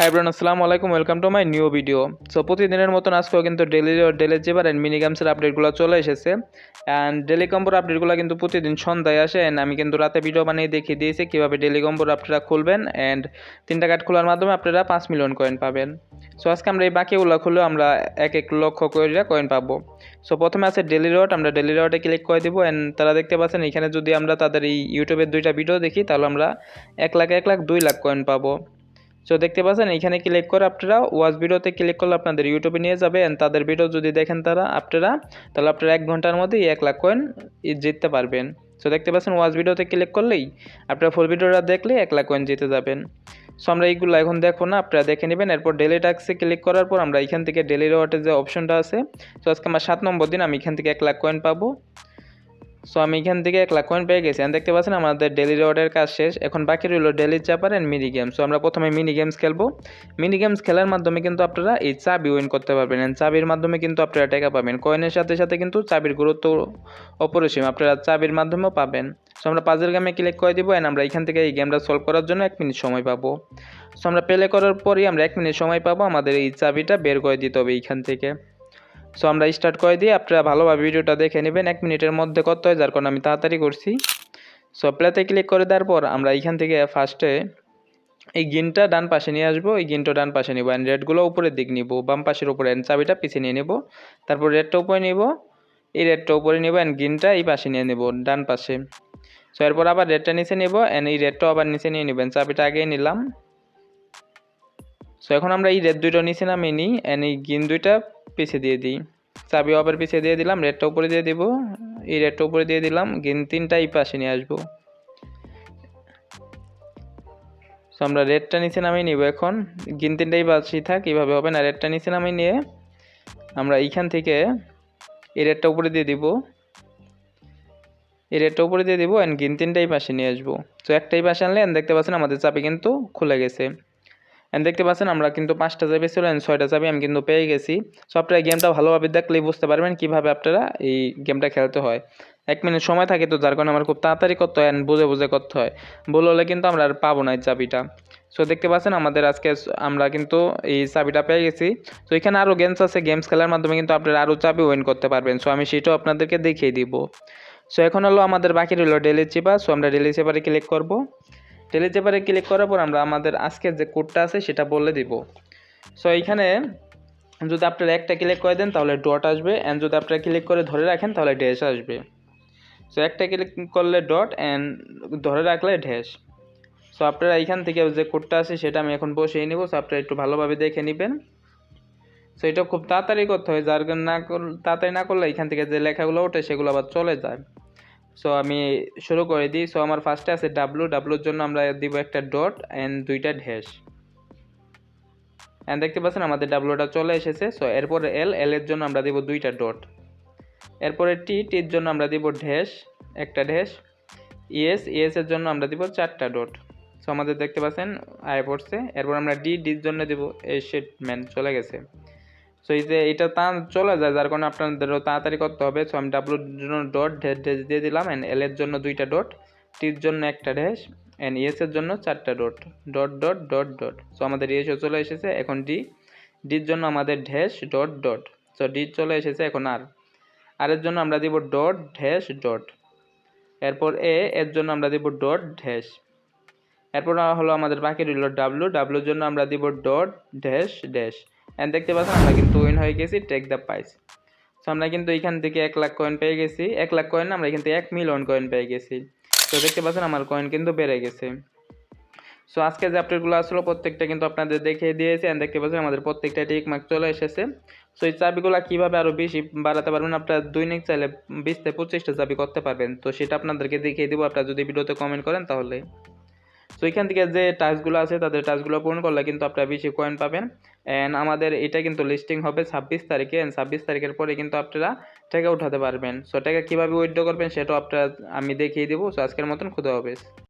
High ব্রান আসসালামু আলাইকুম welcome to my new video so প্রতিদিনের মতন আজকেও কিন্তু ডেলি ডেলি চেবার অ্যান্ড মিনি গেমসের আপডেটগুলো চলে এসেছে। অ্যান্ড ডেলি কম্বোর আপডেটগুলো কিন্তু প্রতিদিন সন্ধ্যায় আসে অ্যান্ড আমি কিন্তু রাতে ভিডিও বানিয়ে দেখিয়ে দিয়েছি কীভাবে ডেলি কম্বোর আপনারা খুলবেন অ্যান্ড তিনটা কার্ড খোলার মাধ্যমে আপনারা পাঁচ মিলিয়ন কয়েন পাবেন। সো আজকে আমরা এই বাকিগুলো খুলেও আমরা এক এক লক্ষ করে কয়েন পাবো। সো প্রথমে আছে ডেলি রোড আমরা ডেলি রোডে ক্লিক করে দিব অ্যান্ড তারা দেখতে পাচ্ছেন এখানে যদি আমরা তাদের এই ইউটিউবের দুইটা ভিডিও দেখি তাহলে আমরা এক লাখ এক লাখ, দুই লাখ কয়েন পাবো। সো দেখতে পাচ্ছেন, এখানে ক্লিক করে আপনারা ওয়াচ ভিডিওতে ক্লিক করলে আপনাদের ইউটিউবে নিয়ে যাবে অ্যান্ড তাদের ভিডিও যদি দেখেন তারা, আপনারা, তাহলে আপনারা এক ঘণ্টার মধ্যেই এক লাখ কয়েন জিততে পারবেন। সো দেখতে পাচ্ছেন ওয়াচ ভিডিওতে ক্লিক করলেই আপনারা ফুল ভিডিওটা দেখলে এক লাখ কয়েন জিতে যাবেন। সো আমরা এইগুলো এখন দেখো না, আপনারা দেখে নেবেন, এরপর ডেলি ট্যাক্সে ক্লিক করার পর আমরা এখান থেকে ডেলি রিওয়ার্ডের যে অপশনটা আছে সো আজকে আমার সাত নম্বর দিন, আমি এখান থেকে এক লাখ কয়েন পাবো। সো আমি এখান থেকে এক লাখ কয়েন পেয়ে গেছি। আর দেখতে পাচ্ছেন, আমাদের ডেলি রিওয়ার্ডের কাজ শেষ। এখন বাকি রইল ডেলি চাপার অ্যান্ড মিনি গেমস সো আমরা প্রথমে মিনি গেমস খেলব। মিনি গেমস খেলার মাধ্যমে কিন্তু আপনারা এই চাবি উইন করতে পারবেন। অ্যান্ড চাবির মাধ্যমে কিন্তু আপনারা টাকা পাবেন। কয়েনের সাথে সাথে কিন্তু চাবির গুরুত্ব অপরিসীম। আপনারা চাবির মাধ্যমেও পাবেন। সো আমরা পাজের গেমে ক্লিক করে দিব। অ্যান্ড আমরা এখান থেকে এই গেমটা সলভ করার জন্য এক মিনিট সময় পাবো। সো আমরা প্লে করার পরই আমরা এক মিনিট সময় পাবো। আমাদের এই চাবিটা বের করে দিতে হবে এইখান থেকে। সো আমরা স্টার্ট করে দিই। আপনারা ভালোভাবে ভিডিওটা দেখে নেবেন। এক মিনিটের মধ্যে করতে হয়, যার কারণে আমি তাড়াতাড়ি করছি। সো প্লেতে ক্লিক করে দেওয়ার পর আমরা এইখান থেকে ফার্স্টে এই গিনটা ডান পাশে নিয়ে আসব। এই গিনটা ডান পাশে নিব অ্যান্ড রেডগুলো উপরের দিক নিব। বাম পাশের উপরে অ্যান্ড চাবিটা পিছিয়ে নিয়ে নেব। তারপর রেডটা উপরে নিব। এই রেডটা উপরে নিব অ্যান্ড গিনটা এই পাশে নিয়ে নেব ডান পাশে। সো এরপর আবার রেডটা নিচে নেব অ্যান্ড এই রেডটাও আবার নিচে নিয়ে নেবেন চাবিটা আগেই নিলাম। সো এখন আমরা এই রেড দুইটা নিচে নামিয়ে নিই অ্যান্ড এই গিন দুইটা পিছিয়ে দিয়ে দিই। চাবি আবার পিছিয়ে দিয়ে দিলাম রেডটা উপরে দিয়ে দিব। এই রেডটা উপরে দিয়ে দিলাম গিন তিনটা এই পাশে নিয়ে আসব। সো আমরা রেডটা নিচে নামিয়ে নিব এখন। গিন তিনটাই পাশেই থাক, এইভাবে হবে না। রেডটা নিচে নামিয়ে নিয়ে আমরা এইখান থেকে এই রেডটা উপরে দিয়ে দিব। এই রেডটা উপরে দিয়ে দিব অ্যান্ড গিন তিনটাই পাশে নিয়ে আসব। তো একটাই পাশে আনলে অ্যান্ড দেখতে পাচ্ছেন আমাদের চাবি কিন্তু খুলে গেছে। দেখতে পাচ্ছেন, আমরা কিন্তু পাঁচটা চাবি ছিল অ্যান্ড ছয়টা চাবি আমি কিন্তু পেয়ে গেছি। সো আপনারা গেমটা ভালোভাবে দেখলেই বুঝতে পারবেন কীভাবে আপনারা এই গেমটা খেলতে হয়। এক মিনিট সময় থাকে তো, যার কারণে আমার খুব তাড়াতাড়ি করতে হয় অ্যান্ড বুঝে বুঝে করতে হয়। ভুল হলে কিন্তু আমরা আর পাবো না এই চাবিটা। সো দেখতে পাচ্ছেন, আমাদের আজকে আমরা কিন্তু এই চাবিটা পেয়ে গেছি। তো এখানে আরও গেমস আছে গেমস খেলার মাধ্যমে কিন্তু আপনারা আরও চাবি উইন করতে পারবেন। সো আমি সেটাও আপনাদেরকে দেখিয়ে দিব। সো এখন হলো আমাদের বাকি রইল ডেলি চেপা সো আমরা ডেলি চেপারে ক্লিক করব। চেপারে ক্লিক করার পর আমরা আমাদের আজকের যে কোডটা আছে সেটা বলে দিব। সো এইখানে যদি আপনারা একটা ক্লিক করে দেন, তাহলে ডট আসবে। অ্যান্ড যদি আপনারা ক্লিক করে ধরে রাখেন, তাহলে ড্যাশ আসবে। সো একটা ক্লিক করলে ডট অ্যান্ড ধরে রাখলে ড্যাশ সো আপনারা এইখান থেকে যে কোডটা আছে, সেটা আমি এখন বসিয়ে নেব। সো আপনারা একটু ভালোভাবে দেখে নেবেন। সো এটা খুব তাড়াতাড়ি করতে হয়। যার না তাড়াতাড়ি না করলে এখান থেকে যে লেখাগুলো ওঠে, সেগুলো আবার চলে যায়। সো আমি শুরু করে দিই। সো আমার ফার্স্টে আছে ডাব্লু ডাব্লুর জন্য আমরা দিব একটা ডট অ্যান্ড দুইটা ঢ্যাশ অ্যান্ড দেখতে পাচ্ছেন আমাদের ডাব্লুটা চলে এসেছে। সো এরপর এল এল এর জন্য আমরা দিব দুইটা ডট এরপরে টি টির জন্য আমরা দিব ঢ্যাশ একটা ঢ্যাশ ইএস ইএস এর জন্য আমরা দিব চারটা ডট সো আমাদের দেখতে পাচ্ছেন, আয় পড়ছে। এরপর আমরা ডি ডির জন্য দিব, এই ম্যান চলে গেছে। সো এই যে এটা তা চলে যায়, যার কারণে আপনাদেরও তাড়াতাড়ি করতে হবে। সো আমি ডাব্লুর জন্য ডট ড্যাশ দিয়ে দিলাম অ্যান্ড এল এর জন্য দুইটা ডট টির জন্য একটা ড্যাশ অ্যান্ড ইএস এর জন্য চারটা dot dot dot dot dot so আমাদের ইএসও চলে এসেছে, এখন ডি ডির জন্য আমাদের dash dot dot so D চলে এসেছে, এখন আর আর এর জন্য আমরা দিব ডট ড্যাশ ডট এরপর এ এর জন্য আমরা দিব ডট ড্যাশ এরপর হলো আমাদের বাকি রইল ডাব্লু ডাব্লুর জন্য আমরা দিব ডট ড্যাশ ড্যাশ অ্যান্ড দেখতে পাচ্ছেন, আমরা কিন্তু উইন হয়ে গেছি টেক দ্য প্রাইস সো আমরা কিন্তু এখান থেকে এক লাখ কয়েন পেয়ে গেছি। এক লাখ কয়েন আমরা এখান থেকে এক মিলিয়ন কয়েন পেয়ে গেছি। তো দেখতে পাচ্ছেন, আমার কয়েন কিন্তু বেড়ে গেছে। সো আজকে যে আপডেটগুলো আসলো, প্রত্যেকটা কিন্তু আপনাদের দেখিয়ে দিয়েছি। অ্যান্ড দেখতে পাচ্ছেন, আমাদের প্রত্যেকটা টিক মার্ক চলে এসেছে। সো এই চাবিগুলো কীভাবে আরও বেশি বাড়াতে পারবেন, আপনারা দৈনিক চাইলে বিশ থেকে পঁচিশটা চাবি করতে পারবেন। তো, সেটা আপনাদেরকে দেখিয়ে দেবো। আপনারা যদি ভিডিওতে কমেন্ট করেন, তাহলে। তো এখান থেকে যে টাস্কগুলো আছে, তাদের টাস্কগুলো পূরণ করলে কিন্তু আপনারা বেশি কয়েন পাবেন। অ্যান্ড আমাদের এটা কিন্তু লিস্টিং হবে ছাব্বিশ তারিখে। অ্যান্ড ছাব্বিশ তারিখের পরে কিন্তু আপনারা টাকা উঠাতে পারবেন। সো টাকা কীভাবে উইথড্র করবেন, সেটাও আপনারা, আমি দেখিয়ে দেবো। সো আজকের মতন, খুদা হবে